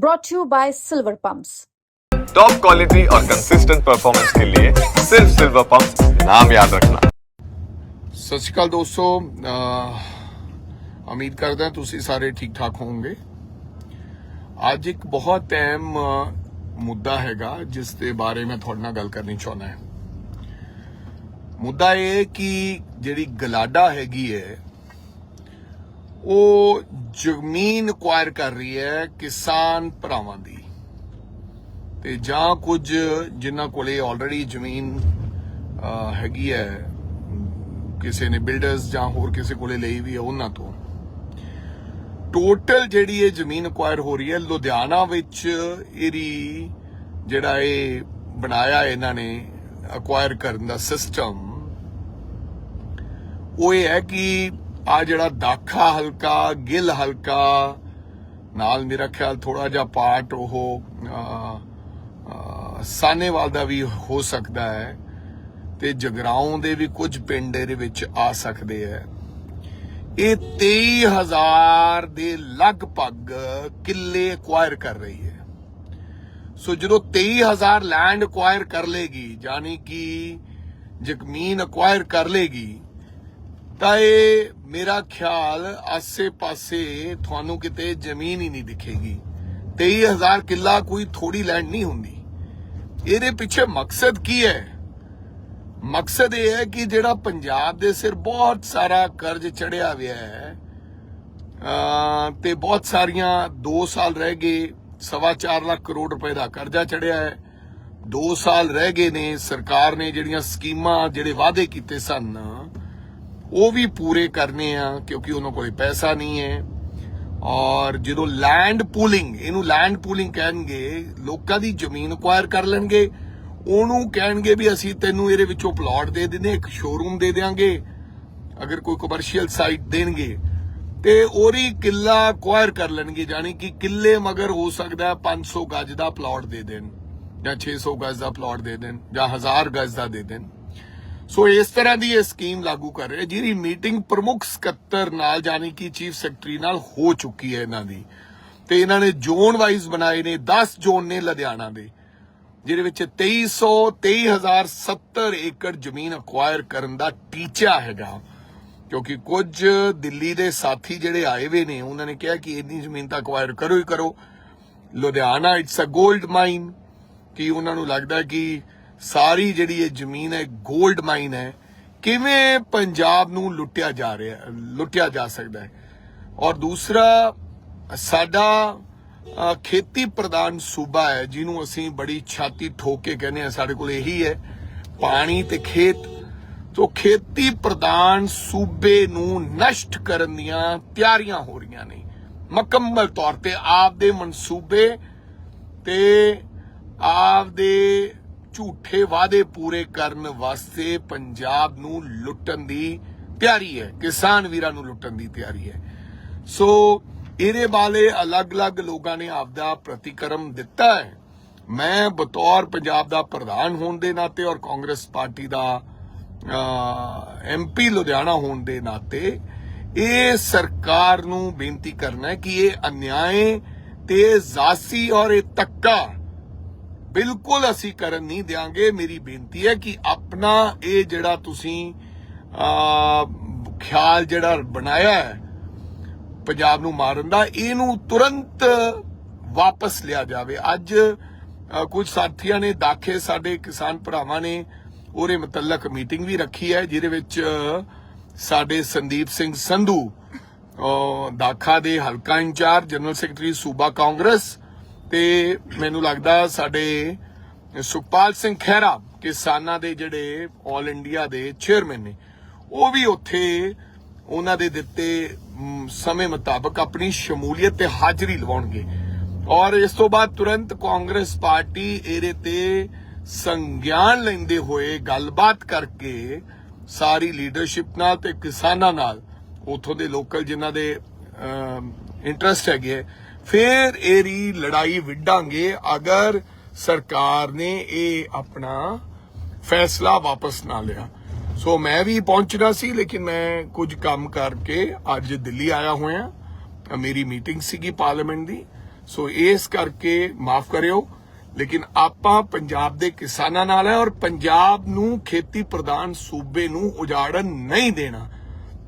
brought to you by Silver Pumps. Top quality और consistent performance के लिए सिर्फ सिल्वर पंप नाम याद रखना ਸਤਿ ਸ਼੍ਰੀ ਅਕਾਲ ਦੋਸਤੋ ਅਹ ਉਮੀਦ ਕਰਦਾ ਤੁਸੀਂ ਸਾਰੇ ਠੀਕ ਠਾਕ ਹੋਵੋਗੇ ਅੱਜ ਇੱਕ ਬਹੁਤ ਅਹਿਮ ਅਹ, ਮੁੱਦਾ ਹੈਗਾ ਜਿਸ ਦੇ ਬਾਰੇ ਮੈਂ ਤੁਹਾਡੇ ਨਾਲ ਗੱਲ ਕਰਨੀ ਚਾਹੁੰਦਾ ਹਾਂ ਮੁੱਦਾ ਇਹ ਹੈ ਕਿ ਜਿਹੜੀ ਗਲਾਡਾ ਹੈਗੀ ਹੈ ਉਹ ਜ਼ਮੀਨ ਅਕਵਾਇਰ ਕਰ ਰਹੀ ਹੈ ਕਿਸਾਨ ਭਰਾਵਾਂ ਦੀ। ਤੇ ਜਾਂ ਕੁਝ ਜਿਨ੍ਹਾਂ ਕੋਲੇ ਆਲਰੇਡੀ ਜ਼ਮੀਨ ਹੈਗੀ ਹੈ, ਕਿਸੇ ਨੇ ਬਿਲਡਰਸ ਜਾਂ ਹੋਰ ਕਿਸੇ ਕੋਲੇ ਲਈ ਵੀ ਹੈ ਉਹਨਾਂ ਤੋਂ। ਟੋਟਲ ਜਿਹੜੀ ਇਹ ਜ਼ਮੀਨ ਅਕਵਾਇਰ ਹੋ ਰਹੀ ਹੈ, ਲੁਧਿਆਣਾ ਵਿੱਚ ਇਹਦੀ ਜਿਹੜਾ ਇਹ ਬਣਾਇਆ ਇਹਨਾਂ ਨੇ ਅਕਵਾਇਰ ਕਰਨ ਦਾ ਸਿਸਟਮ ਉਹ ਇਹ ਹੈ ਕਿ ਆ ਜਿਹੜਾ ਦਾਖਾ ਹਲਕਾ ਗਿੱਲ ਹਲਕਾ ਨਾਲ ਮੇਰਾ ਖਿਆਲ ਥੋੜਾ ਜਿਹਾ ਪਾਰਟ ਉਹ ਅਹ, ਸਾਨੇਵਾਲ ਦਾ ਵੀ ਹੋ ਸਕਦਾ ਹੈ ਤੇ ਜਗਰਾਉਂ ਦੇ ਵੀ ਕੁਝ ਪਿੰਡ ਇਹਦੇ ਵਿੱਚ ਆ ਸਕਦੇ ਹੈ। ਇਹ 23000 ਦੇ ਲਗਭਗ ਕਿੱਲੇ ਅਕਵਾਇਰ ਕਰ ਰਹੀ ਹੈ। ਸੋ ਜਦੋਂ 23000 ਲੈਂਡ ਅਕਵਾਇਰ ਕਰ ਲੇਗੀ ਯਾਨੀ ਕਿ ਜ਼ਮੀਨ ਅਕਵਾਇਰ ਕਰ ਲੇਗੀ ਤਾਂ ਇਹ ਮੇਰਾ ਖਿਆਲ ਆਸੇ-ਪਾਸੇ ਤੁਹਾਨੂੰ ਕਿਤੇ ਜ਼ਮੀਨ ਹੀ ਨਹੀਂ ਦਿਖੇਗੀ। 23000 ਕਿੱਲਾ ਕੋਈ ਥੋੜੀ ਲੈਂਡ ਨਹੀਂ ਹੁੰਦੀ। ਇਹਦੇ ਪਿੱਛੇ ਮਕਸਦ ਕੀ ਹੈ? ਮਕਸਦ ਇਹ ਹੈ ਕਿ ਜਿਹੜਾ ਪੰਜਾਬ ਦੇ ਸਿਰ ਬਹੁਤ ਸਾਰਾ ਕਰਜ਼ ਚੜਿਆ ਹੋਇਆ ਹੈ ਅ ਤੇ ਬਹੁਤ ਸਾਰੀਆਂ 2 ਸਾਲ ਰਹਿ ਗਏ, ਸਵਾ ਚਾਰ ਲੱਖ ਕਰੋੜ ਰੁਪਏ ਦਾ ਕਰਜ਼ਾ ਚੜਿਆ ਹੈ। 2 ਸਾਲ ਰਹਿ ਗਏ ਨੇ, ਸਰਕਾਰ ਨੇ ਜਿਹੜੀਆਂ ਸਕੀਮਾਂ ਜਿਹੜੇ ਵਾਅਦੇ ਕੀਤੇ ਸਨ ਉਹ ਵੀ ਪੂਰੇ ਕਰਨੇ ਆ, ਕਿਉਂਕਿ ਉਹਨਾਂ ਕੋਲ ਪੈਸਾ ਨਹੀਂ ਹੈ। ਔਰ ਜਦੋਂ ਲੈਂਡ ਪੂਲਿੰਗ ਇਹਨੂੰ ਲੈਂਡ ਪੂਲਿੰਗ ਕਹਿਣਗੇ, ਲੋਕਾਂ ਦੀ ਜ਼ਮੀਨ ਅਕਵਾਇਰ ਕਰ ਲੈਣਗੇ। ਉਹਨੂੰ ਕਹਿਣਗੇ ਵੀ ਅਸੀਂ ਤੈਨੂੰ ਇਹਦੇ ਵਿੱਚੋਂ ਪਲਾਟ ਦੇ ਦਿੰਦੇ ਇੱਕ ਸ਼ੋਰੂਮ ਦੇ ਦੇਾਂਗੇ ਅਗਰ ਕੋਈ ਕਮਰਸ਼ੀਅਲ ਸਾਈਟ ਦੇਣਗੇ। ਤੇ ਉਹਦੀ ਕਿੱਲਾ ਅਕਵਾਇਰ ਕਰ ਲੈਣਗੇ ਜਾਨੀ ਕਿ ਕਿੱਲੇ ਮਗਰ ਹੋ ਸਕਦਾ ਹੈ 500 ਗਜ ਦਾ ਪਲਾਟ ਦੇ ਦੇਣ, ਜਾਂ 600 ਗਜ ਦਾ ਪਲਾਟ ਦੇ ਦੇਣ, ਜਾਂ 1000 ਗਜ ਦਾ ਦੇ ਦੇਣ। ਸੋ ਇਸ ਤਰ੍ਹਾਂ ਦੀ ਇਹ ਸਕੀਮ ਲਾਗੂ ਕਰ ਰਹੇ, ਜਿਹਦੀ ਮੀਟਿੰਗ ਪ੍ਰਮੁੱਖ ਸਕੱਤਰ ਨਾਲ ਜਾਨੀ ਕਿ ਚੀਫ ਸੈਕਟਰੀ ਨਾਲ ਹੋ ਚੁੱਕੀ ਹੈ ਇਹਨਾਂ ਦੀ। ਤੇ ਇਹਨਾਂ ਨੇ ਜ਼ੋਨ ਵਾਈਜ਼ ਬਣਾਏ ਨੇ 10 ਜ਼ੋਨ ਨੇ ਲੁਧਿਆਣਾ ਦੇ, ਜਿਹਦੇ ਵਿੱਚ 2300 23070 ਏਕੜ ਜ਼ਮੀਨ ਅਕਵਾਇਰ ਕਰਨ ਦਾ ਟੀਚਾ ਹੈਗਾ। ਕਿਉਂਕਿ ਕੁਝ ਦਿੱਲੀ ਦੇ ਸਾਥੀ ਜਿਹੜੇ ਆਏ ਵੇ ਨੇ, ਉਹਨਾਂ ਨੇ ਕਿਹਾ ਕਿ ਇੰਨੀ ਜ਼ਮੀਨ ਤਾਂ ਅਕਵਾਇਰ ਕਰੋ ਹੀ ਕਰੋ। ਲੁਧਿਆਣਾ ਇਟਸ ਅ 골ਡ ਮਾਈਨ ਕਿ ਉਹਨਾਂ ਨੂੰ ਲੱਗਦਾ ਕਿ ਸਾਰੀ ਜਿਹੜੀ ਇਹ ਜ਼ਮੀਨ ਹੈ 골ਡ ਮਾਈਨ ਹੈ, ਕਿਵੇਂ ਪੰਜਾਬ ਨੂੰ ਲੁੱਟਿਆ ਜਾ ਰਿਹਾ ਹੈ ਲੁੱਟਿਆ ਜਾ ਸਕਦਾ ਹੈ? ਔਰ ਦੂਸਰਾ, ਸਾਡਾ ਖੇਤੀ ਪ੍ਰਧਾਨ ਸੂਬਾ ਹੈ, ਜਿਹਨੂੰ ਅਸੀਂ ਬੜੀ ਛਾਤੀ ਠੋਕ ਕੇ ਕਹਿੰਦੇ ਆ ਸਾਡੇ ਕੋਲ ਇਹੀ ਹੈ, ਪਾਣੀ ਤੇ ਖੇਤ। ਤੋਂ ਖੇਤੀ ਪ੍ਰਧਾਨ ਸੂਬੇ ਨੂੰ ਨਸ਼ਟ ਕਰਨ ਦੀਆਂ ਤਿਆਰੀਆਂ ਹੋ ਰਹੀਆਂ ਨੇ। ਮੁਕੰਮਲ ਤੌਰ ਤੇ ਆਪ ਦੇ ਮਨਸੂਬੇ ਤੇ ਆਪ ਦੇ ਝੂਠੇ ਵਾਅਦੇ ਪੂਰੇ ਕਰਨ ਵਾਸਤੇ ਪੰਜਾਬ ਨੂੰ ਲੁੱਟਣ ਦੀ ਤਿਆਰੀ ਹੈ, ਕਿਸਾਨ ਵੀਰਾਂ ਨੂੰ ਲੁੱਟਣ ਦੀ ਤਿਆਰੀ ਹੈ। ਸੋ ਇਹਦੇ ਬਾਰੇ ਅਲੱਗ-ਅਲੱਗ ਲੋਕਾਂ ਨੇ ਆਪਦਾ ਪ੍ਰਤੀਕਰਮ ਦਿੱਤਾ ਹੈ। ਮੈਂ ਬਤੌਰ ਪੰਜਾਬ ਦਾ ਪ੍ਰਧਾਨ ਹੋਣ ਦੇ ਨਾਤੇ ਔਰ ਕਾਂਗਰਸ ਪਾਰਟੀ ਦਾ ਐਮਪੀ ਲੁਧਿਆਣਾ ਹੋਣ ਦੇ ਨਾਤੇ ਇਹ ਸਰਕਾਰ ਨੂੰ ਬੇਨਤੀ ਕਰਨਾ ਹੈ ਕਿ ਇਹ ਅਨਿਆਏ ਤੇ ਜ਼ਾਸੀ ਔਰ ਇਹ ਤੱਕਾ ਬਿਲਕੁਲ ਅਸੀਂ ਕਰਨ ਨਹੀਂ ਦਿਆਂਗੇ। ਮੇਰੀ ਬੇਨਤੀ ਹੈ ਕਿ ਆਪਣਾ ਇਹ ਜਿਹੜਾ ਤੁਸੀਂ ਆ ਖਿਆਲ ਜਿਹੜਾ ਬਣਾਇਆ ਹੈ ਪੰਜਾਬ ਨੂੰ ਮਾਰਨ ਦਾ, ਇਹਨੂੰ ਤੁਰੰਤ ਵਾਪਸ ਲਿਆ ਜਾਵੇ। ਅੱਜ ਕੁਝ ਸਾਥੀਆਂ ਨੇ ਦਾਖੇ ਸਾਡੇ ਕਿਸਾਨ ਭਰਾਵਾਂ ਨੇ, ਉਹਦੇ ਮੁਤਲਕ ਮੀਟਿੰਗ ਵੀ ਰੱਖੀ ਹੈ, ਜਿਹਦੇ ਵਿੱਚ ਸਾਡੇ ਸੰਦੀਪ ਸਿੰਘ ਸੰਧੂ ਦਾਖਾ ਦੇ ਹਲਕਾ ਇੰਚਾਰਜ, ਜਨਰਲ ਸੈਕਟਰੀ ਸੂਬਾ ਕਾਂਗਰਸ ਤੇ ਮੈਨੂੰ ਲੱਗਦਾ ਸਾਡੇ ਸੁਖਪਾਲ ਸਿੰਘ ਖਹਿਰਾ ਕਿਸਾਨਾਂ ਦੇ ਜਿਹੜੇ 올 ਇੰਡੀਆ ਦੇ ਚੇਅਰਮੈਨ ਨੇ ਉਹ ਵੀ ਉੱਥੇ ਉਹਨਾਂ ਦੇ ਦਿੱਤੇ ਸਮੇਂ ਮੁਤਾਬਕ ਆਪਣੀ ਸ਼ਮੂਲੀਅਤ ਤੇ ਹਾਜ਼ਰੀ ਲਵਾਉਣਗੇ। ਔਰ ਇਸ ਤੋਂ ਬਾਅਦ ਤੁਰੰਤ ਕਾਂਗਰਸ ਪਾਰਟੀ ਇਹਦੇ ਤੇ ਸੰਗਿਆਨ ਲੈਂਦੇ ਹੋਏ ਗੱਲਬਾਤ ਕਰਕੇ ਸਾਰੀ ਲੀਡਰਸ਼ਿਪ ਨਾਲ ਤੇ ਕਿਸਾਨਾਂ ਨਾਲ ਉਥੋਂ ਦੇ ਲੋਕਲ ਜਿਨ੍ਹਾਂ ਦੇ ਇੰਟਰਸਟ ਹੈਗੇ ਹੈ, ਫੇਰ ਇਹਦੀ ਲੜਾਈ ਵਿੱਢਾਂਗੇ ਅਗਰ ਸਰਕਾਰ ਨੇ ਇਹ ਆਪਣਾ ਫੈਸਲਾ ਵਾਪਸ ਨਾ ਲਿਆ। ਸੋ ਮੈਂ ਵੀ ਪਹੁੰਚਣਾ ਸੀ, ਲੇਕਿਨ ਮੈਂ ਕੁਝ ਕੰਮ ਕਰਕੇ ਅੱਜ ਦਿੱਲੀ ਆਇਆ ਹੋਇਆ। ਮੇਰੀ ਮੀਟਿੰਗ ਸੀਗੀ ਪਾਰਲੀਮੈਂਟ ਦੀ। ਸੋ ਇਸ ਕਰਕੇ ਮਾਫ ਕਰਿਓ, ਲੇਕਿਨ ਆਪਾਂ ਪੰਜਾਬ ਦੇ ਕਿਸਾਨਾਂ ਨਾਲ ਹੈ ਔਰ ਪੰਜਾਬ ਨੂੰ ਖੇਤੀ ਪ੍ਰਧਾਨ ਸੂਬੇ ਨੂੰ ਉਜਾੜਨ ਨਹੀਂ ਦੇਣਾ।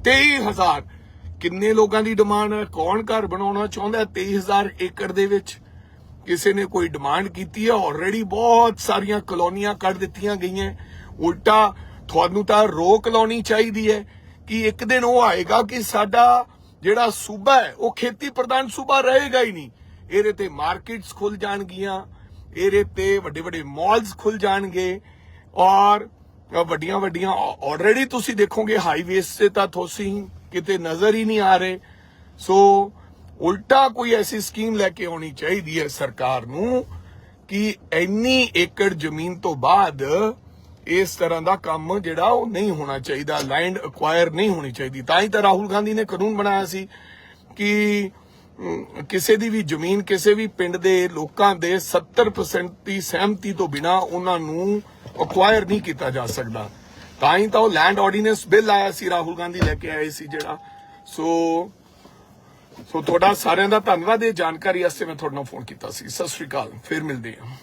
23000 ਕਿੰਨੇ ਲੋਕਾਂ ਦੀ ਡਿਮਾਂਡ ਹੈ? ਕੌਣ ਘਰ ਬਣਾਉਣਾ ਚਾਹੁੰਦਾ ਹੈ? 23000 ਏਕੜ ਦੇ ਵਿੱਚ ਕਿਸੇ ਨੇ ਕੋਈ ਡਿਮਾਂਡ ਕੀਤੀ ਹੈ? ਆਲਰੇਡੀ ਬਹੁਤ ਸਾਰੀਆਂ ਕਲੋਨੀਆਂ ਕੱਢ ਦਿੱਤੀਆਂ ਗਈਆਂ ਉਲਟਾ ਤੁਹਾਨੂੰ ਤਾਂ ਰੋਕ ਲਾਉਣੀ ਚਾਹੀਦੀ ਹੈ ਕਿ ਇੱਕ ਦਿਨ ਉਹ ਆਏਗਾ ਕਿ ਸਾਡਾ ਜਿਹੜਾ ਸੂਬਾ ਹੈ, ਉਹ ਖੇਤੀ ਪ੍ਰਧਾਨ ਸੂਬਾ ਰਹੇਗਾ ਹੀ ਨਹੀਂ। ਇਹਦੇ ਤੇ ਮਾਰਕੀਟਸ ਖੁੱਲ ਜਾਣਗੀਆਂ, ਇਹਦੇ ਤੇ ਵੱਡੇ ਵੱਡੇ ਮਾਲਸ ਖੁੱਲ ਜਾਣਗੇ ਔਰ ਵੱਡੀਆਂ ਵੱਡੀਆਂ ਆਲਰੇਡੀ ਤੁਸੀਂ ਦੇਖੋਗੇ ਹਾਈਵੇਸ ਤੇ ਤਾਂ ਤੁਸੀਂ ਕਿਤੇ ਨਜ਼ਰ ਹੀ ਨਹੀਂ ਆ ਰਹੇ। ਸੋ ਉਲਟਾ ਕੋਈ ਐਸੀ ਸਕੀਮ ਲੈ ਕੇ ਆਉਣੀ ਚਾਹੀਦੀ ਹੈ ਸਰਕਾਰ ਨੂੰ ਕਿ ਇੰਨੀ ਏਕੜ ਜ਼ਮੀਨ ਤੋਂ ਬਾਅਦ ਇਸ ਤਰ੍ਹਾਂ ਦਾ ਕੰਮ ਜਿਹੜਾ ਉਹ ਨਹੀਂ ਹੋਣਾ ਚਾਹੀਦਾ ਲੈਂਡ ਅਕਵਾਇਰ ਨਹੀਂ ਹੋਣੀ ਚਾਹੀਦੀ। ਤਾਂ ਹੀ ਤਾਂ ਰਾਹੁਲ ਗਾਂਧੀ ਨੇ ਕਾਨੂੰਨ ਬਣਾਇਆ ਸੀ ਕਿ ਕਿਸੇ ਦੀ ਵੀ ਜ਼ਮੀਨ, ਕਿਸੇ ਵੀ ਪਿੰਡ ਦੇ ਲੋਕਾਂ ਦੇ 70% ਦੀ ਸਹਿਮਤੀ ਤੋਂ ਬਿਨਾ ਉਹਨਾਂ ਨੂੰ ਅਕਵਾਇਰ ਨਹੀਂ ਕੀਤਾ ਜਾ ਸਕਦਾ। ਤਾਂ ਹੀ ਤਾਂ ਉਹ ਲੈਂਡ ਆਰਡੀਨੈਂਸ ਬਿੱਲ ਆਇਆ ਸੀ, ਰਾਹੁਲ ਗਾਂਧੀ ਲੈ ਕੇ ਆਏ ਸੀ ਜਿਹੜਾ। ਸੋ ਸੋ ਤੁਹਾਡਾ ਸਾਰਿਆਂ ਦਾ ਧੰਨਵਾਦ, ਇਹ ਜਾਣਕਾਰੀ ਵਾਸਤੇ ਮੈਂ ਤੁਹਾਡੇ ਨਾਲ ਫੋਨ ਕੀਤਾ ਸੀ। ਸਤਿ ਸ਼੍ਰੀ ਅਕਾਲ, ਫਿਰ ਮਿਲਦੇ ਹਾਂ।